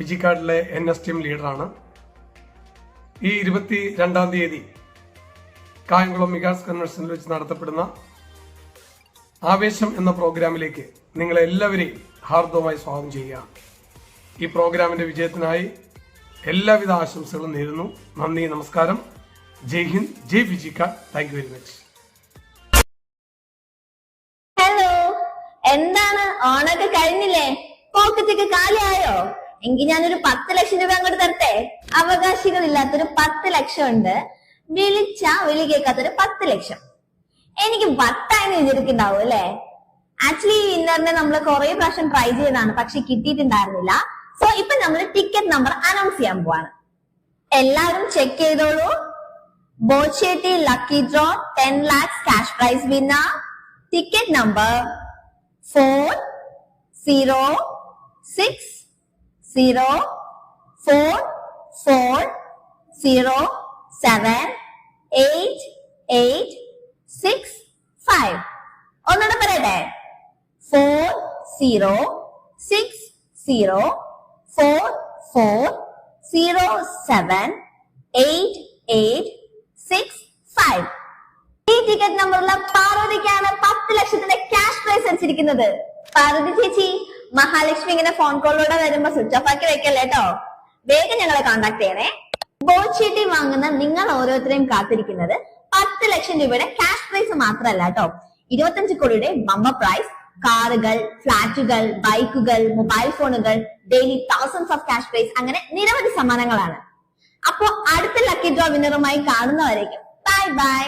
ഫിജിക്കാർഡിലെ N S T ലീഡറാണ്. ഈ ഇരുപത്തി രണ്ടാം തീയതി കായംകുളം മികാസ് കൺവെൻഷനിൽ വെച്ച് നടത്തപ്പെടുന്ന ആവേശം എന്ന പ്രോഗ്രാമിലേക്ക് നിങ്ങളെല്ലാവരെയും ഹാർദവമായി സ്വാഗതം ചെയ്യുക ഈ പ്രോഗ്രാമിന്റെ വിജയത്തിനായി എല്ലാവിധ ആശംസകളും നേരുന്നു. നന്ദി നമസ്കാരം. Jai Hind Jai ഫിജിക്കാർഡ് thank you very much. Hello എന്താണ്? ഓണൊക്കെ കഴിഞ്ഞില്ലേ? പോക്കറ്റൊക്കെ കാലിയായോ? എങ്കിൽ ഞാനൊരു പത്ത് ലക്ഷം രൂപ അങ്ങോട്ട് തരട്ടെ? അവകാശികളില്ലാത്തൊരു പത്ത് ലക്ഷം ഉണ്ട്. വിളിച്ച വിളി കേൾക്കാത്തൊരു പത്ത് ലക്ഷം. എനിക്ക് വട്ടായെന്ന് വിചാരിക്കുന്നുണ്ടാവും അല്ലെ? ആക്ച്വലി ഈ വിന്നറിനെ നമ്മൾ കുറെ പ്രാവശ്യം ട്രൈ ചെയ്തതാണ് പക്ഷെ കിട്ടിയിട്ടുണ്ടായിരുന്നില്ല. സോ ഇപ്പൊ നമ്മൾ ടിക്കറ്റ് നമ്പർ അനൗൺസ് ചെയ്യാൻ പോവാണ്. എല്ലാവരും ചെക്ക് ചെയ്തോളൂ. ബോച്ചേട്ടി lucky draw ten lakhs cash prize winner ticket number four zero six zero four four zero seven eight eight six five ഒന്നുകൂടെ പറയട്ടെ. Four zero six zero four four zero seven eight eight six five ഈ ticket നമ്പറുള്ള പാർവതിക്കാണ് പത്ത് ലക്ഷത്തിന്റെ cash prize അടിച്ചിരിക്കുന്നത്. Parvathi ചേച്ചി മഹാലക്ഷ്മി ഇങ്ങനെ phone കോളിലൂടെ വരുമ്പോ സ്വിച്ച് ഓഫ് ആക്കി വെക്കല്ലേ കേട്ടോ വേഗം ഞങ്ങളെ കോൺടാക്ട് ചെയ്യണേ. ബോച്ചീട്ടി വാങ്ങുന്ന നിങ്ങൾ ഓരോരുത്തരെയും കാത്തിരിക്കുന്നത് പത്ത് ലക്ഷം രൂപയുടെ ക്യാഷ് പ്രൈസ് മാത്രമല്ല കേട്ടോ ഇരുപത്തഞ്ച് കോടിയുടെ ബമ്പ പ്രൈസ് കാറുകൾ ഫ്ലാറ്റുകൾ ബൈക്കുകൾ മൊബൈൽ ഫോണുകൾ daily thousands of cash prize അങ്ങനെ നിരവധി സമ്മാനങ്ങളാണ്. അപ്പോ അടുത്ത ലക്കി ഡ്രോ വിന്നറുമായി കാണുന്നവരേക്കും. Bye bye